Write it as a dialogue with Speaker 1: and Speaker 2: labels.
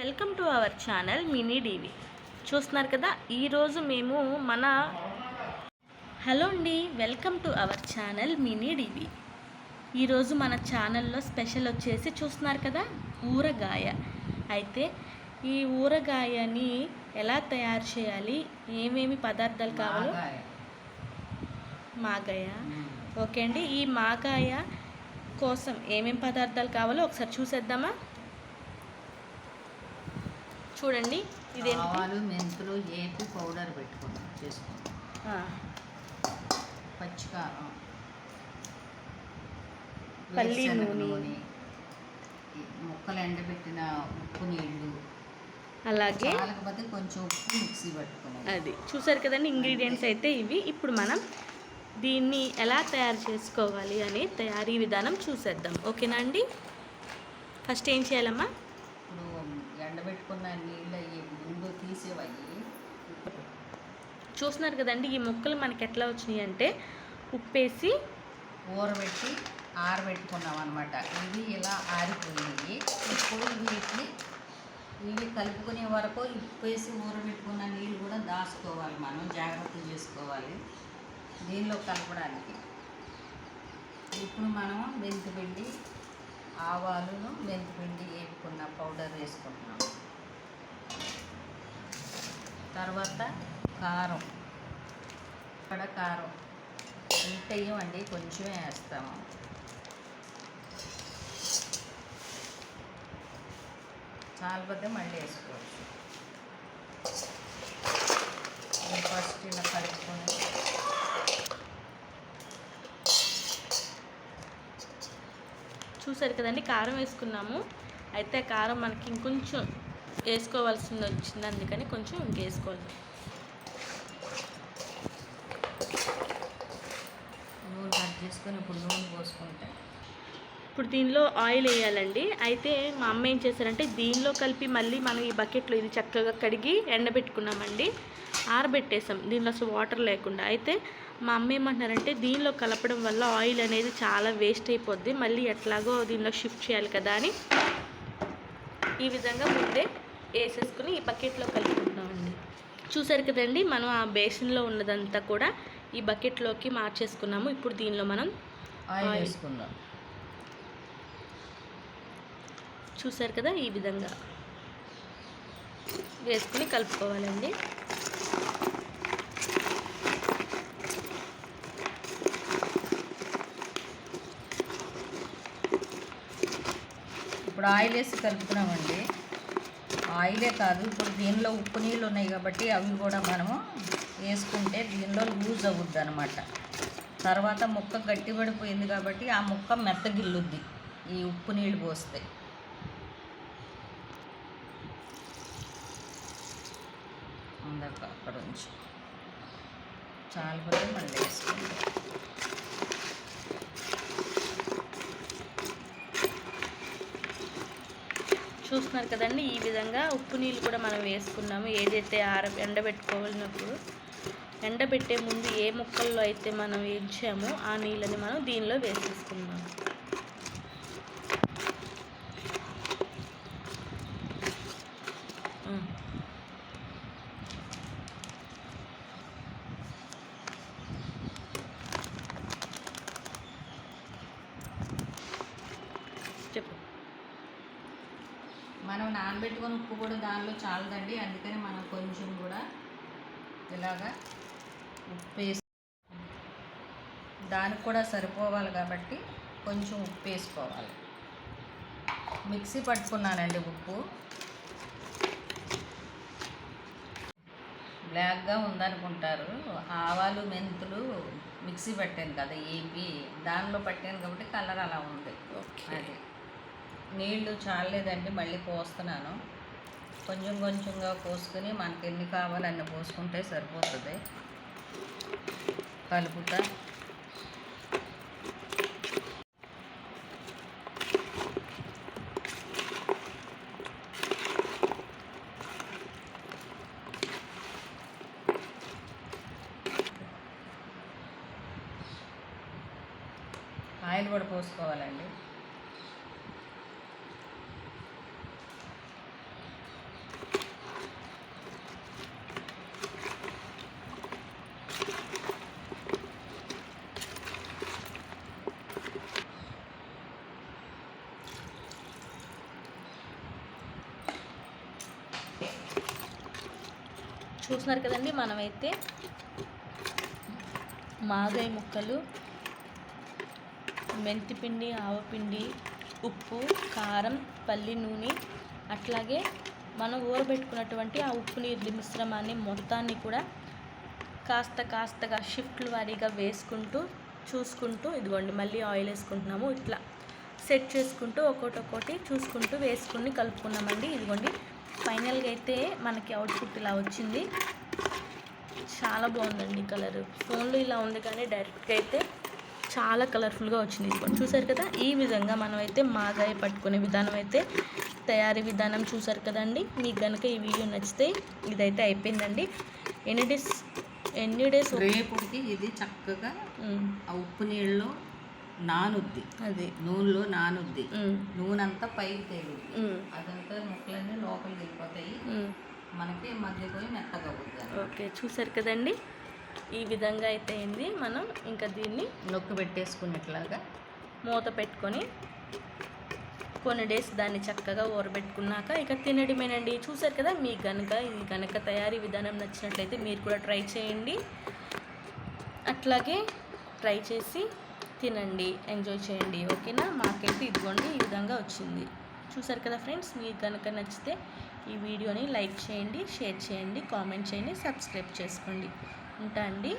Speaker 1: Welcome to our channel mini DV చూస్తున్నారు కదా ఈరోజు మేము మన హలో అండి welcome to our channel mini DV ఈరోజు మన ఛానల్లో స్పెషల్ వచ్చేసి చూస్తున్నారు కదా ఊరగాయ. అయితే ఈ ఊరగాయని ఎలా తయారు చేయాలి ఏమేమి పదార్థాలు కావాలో?
Speaker 2: మాగాయ.
Speaker 1: ఓకే అండి ఈ మాగాయ కోసం ఏమేం పదార్థాలు కావాలో ఒకసారి చూసేద్దామా? చూడండి ఇదేంటి?
Speaker 2: ఆవాలు మెంతులు ఏపి పౌడర్ పెట్టుకున్నాం చేసుకున్నాం. పచ్చికారం
Speaker 1: పల్లి నూనె.
Speaker 2: ముక్కలు ఎండబెట్టిన ఉప్పు నీళ్ళు.
Speaker 1: అలాగే.
Speaker 2: కొంచెం ఉప్పు మిక్సీ పట్టుకున్నాం.
Speaker 1: అది చూసారు కదండి ఇంగ్రీడియంట్స్ అయితే ఇవి. ఇప్పుడు మనం దీన్ని ఎలా తయారు చేసుకోవాలి అనే తయారీ విధానం చూసేద్దాం. ఓకేనా అండి? ఫస్ట్ ఏం చేయాలమ్మా?
Speaker 2: ఎండబెట్టుకున్న నీళ్ళు అయ్యి ముందు తీసేవయ్యి.
Speaker 1: చూస్తున్నారు కదండి ఈ ముక్కలు మనకి ఎట్లా వచ్చినాయి అంటే ఉప్పేసి
Speaker 2: ఊరబెట్టి ఆరబెట్టుకున్నాం అనమాట ఇవి ఇలా ఆరిపోయినాయి. ఇప్పుడు వీటిని ఇవి కలుపుకునే వరకు ఉప్పేసి ఊరబెట్టుకున్న నీళ్ళు కూడా దాచుకోవాలి మనం జాగ్రత్త చేసుకోవాలి దీనిలో కలపడానికి. ఇప్పుడు మనం మెంతిపిండి ఆవాలను మెంతిపిండి వేపుకున్న పౌడర్ వేసుకుంటున్నాం తర్వాత కారం. ఇక్కడ కారం. ఇంత వేయమండి కొంచెమే వేస్తాము. చాలపోతే మళ్ళీ వేసుకోవచ్చు. ఫస్ట్ ఇలా కలుపుకొని
Speaker 1: చూసారు కదండి కారం వేసుకున్నాము. అయితే కారం మనకి ఇంకొంచెం వేసుకోవాల్సింది వచ్చింది అందుకని కొంచెం ఇంకేసుకోవాలి.
Speaker 2: నూనె కట్ చేసుకొని ఇప్పుడు నూనె పోసుకుంటే.
Speaker 1: ఇప్పుడు దీనిలో ఆయిల్ వేయాలండి. అయితే మా అమ్మ ఏం చేశారంటే దీనిలో కలిపి మళ్ళీ మనం ఈ బకెట్లో ఇది చక్కగా కడిగి ఎండబెట్టుకున్నామండి. ఆరబెట్టేసాం. దీనిలో అసలు వాటర్ లేకుండా. అయితే మా అమ్మ ఏమంటున్నారంటే దీనిలో కలపడం వల్ల ఆయిల్ అనేది చాలా వేస్ట్ అయిపోద్ది. మళ్ళీ ఎట్లాగో దీనిలో షిఫ్ట్ చేయాలి కదా అని. ఈ విధంగా ముందే వేసేసుకుని ఈ బకెట్లో కలుపుకుంటున్నామండి చూసారు కదండి మనం ఆ బేసిన్లో ఉన్నదంతా కూడా ఈ బకెట్లోకి మార్చేసుకున్నాము. ఇప్పుడు దీనిలో మనం.
Speaker 2: వేసుకుందాం.
Speaker 1: చూసారు కదా ఈ విధంగా వేసుకుని కలుపుకోవాలండి.
Speaker 2: ఇప్పుడు ఆయిల్ వేసి కలుపుతున్నామండి. ఆయిలే కాదు ఇప్పుడు దీనిలో ఉప్పు నీళ్ళు ఉన్నాయి కాబట్టి అవి కూడా మనము వేసుకుంటే దీనిలో లూజ్ అవుద్ది అనమాట తర్వాత ముక్క గట్టిపడిపోయింది కాబట్టి ఆ ముక్క మెత్తగిల్లుద్ది ఈ ఉప్పు నీళ్ళు పోస్తే. ఉందాక అక్కడ నుంచి చాలా పడి మళ్ళీ
Speaker 1: చూస్తున్నారు కదండి ఈ విధంగా ఉప్పు నీళ్ళు కూడా మనం వేసుకున్నాము. ఏదైతే ఆర ఎండబెట్టుకోవాలన్నప్పుడు ఎండబెట్టే ముందు ఏ ముక్కల్లో అయితే మనం ఇచ్చామో ఆ నీళ్ళని మనం దీనిలో వేసేసుకున్నాము
Speaker 2: మనం నానబెట్టుకొని ఉప్పు కూడా దానిలో చాలదండి. అందుకని మనం కొంచెం కూడా ఇలాగా ఉప్పు వేసి దానికి కూడా సరిపోవాలి కాబట్టి కొంచెం ఉప్పు వేసుకోవాలి. మిక్సీ పట్టుకున్నానండి ఉప్పు. బ్లాక్గా ఉందనుకుంటారు. ఆవాలు మెంతులు మిక్సీ పట్టాను కదా ఏపి దానిలో పట్టాను కాబట్టి కలర్ అలా ఉంది.
Speaker 1: ఓకే.
Speaker 2: అది. నీళ్ళు చాలలేదండి మళ్ళీ పోస్తున్నాను. కొంచెం కొంచెంగా పోసుకుని మనకి ఎన్ని కావాలి అన్ని పోసుకుంటే సరిపోతుంది. కలుపుతా. ఆయిల్ కూడా పోసుకోవాలండి.
Speaker 1: చూస్తున్నారు కదండి మనమైతే మాగాయ ముక్కలు మెంతిపిండి ఆవపిండి ఉప్పు కారం పల్లి నూనె అట్లాగే మనం ఊరబెట్టుకున్నటువంటి ఆ ఉప్పు నీరు మిశ్రమాన్ని మొత్తాన్ని కూడా కాస్త కాస్తగా షిఫ్ట్లు వారీగా వేసుకుంటూ చూసుకుంటూ ఇదిగోండి మళ్ళీ ఆయిల్ వేసుకుంటున్నాము ఇట్లా సెట్ చేసుకుంటూ ఒక్కొక్కటి ఒక్కొక్కటి చూసుకుంటూ వేసుకుని కలుపుకున్నామండి ఇదిగోండి. ఫైనల్గా అయితే మనకి అవుట్పుట్ ఇలా వచ్చింది. చాలా బాగుందండి కలర్. ఫోన్లో ఇలా ఉంది కానీ డైరెక్ట్గా అయితే చాలా కలర్ఫుల్గా వచ్చింది. ఇదిగోండి చూసారు కదా? ఈ విధంగా మనం అయితే మాగాయ పట్టుకునే విధానం అయితే తయారీ విధానం చూసారు కదండి? మీకు కనుక ఈ వీడియో నచ్చితే ఇదైతే అయిపోయిందండి. ఎన్ని డేస్ ఎన్ని డేస్
Speaker 2: రేపుడికి ఇది చక్కగా ఉప్పు నీళ్ళలో నానుద్ది.
Speaker 1: అది.
Speaker 2: నూనెలో నానుద్ది. నూనె అంతా పైకి
Speaker 1: ఉమ్,
Speaker 2: అదంతా ముక్కలన్నీ లోపలికి వెళ్ళిపోతాయి. మనకి మధ్య పోయి మెత్తగా
Speaker 1: ఓకే చూసారు కదండి? ఈ విధంగా అయితే అయింది మనం ఇంకా దీన్ని
Speaker 2: నొక్కి పెట్టేసుకున్నట్లాగా
Speaker 1: మూత పెట్టుకొని కొన్ని డేస్ దాన్ని చక్కగా ఊరబెట్టుకున్నాక ఇక తినడమేనండి. చూసారు కదా? మీకు కనుక ఇది కనుక తయారీ విధానం నచ్చినట్లయితే మీరు కూడా ట్రై చేయండి. అట్లాగే ట్రై చేసి తినండి ఎంజాయ్ చేయండి ఓకేనా? మాకైతే ఇదిగోండి ఈ విధంగా వచ్చింది. చూసారు కదా ఫ్రెండ్స్? మీకు కనుక నచ్చితే ఈ వీడియోని లైక్ చేయండి షేర్ చేయండి కామెంట్ చేయండి సబ్స్క్రైబ్ చేసుకోండి. ఉంటా అండి.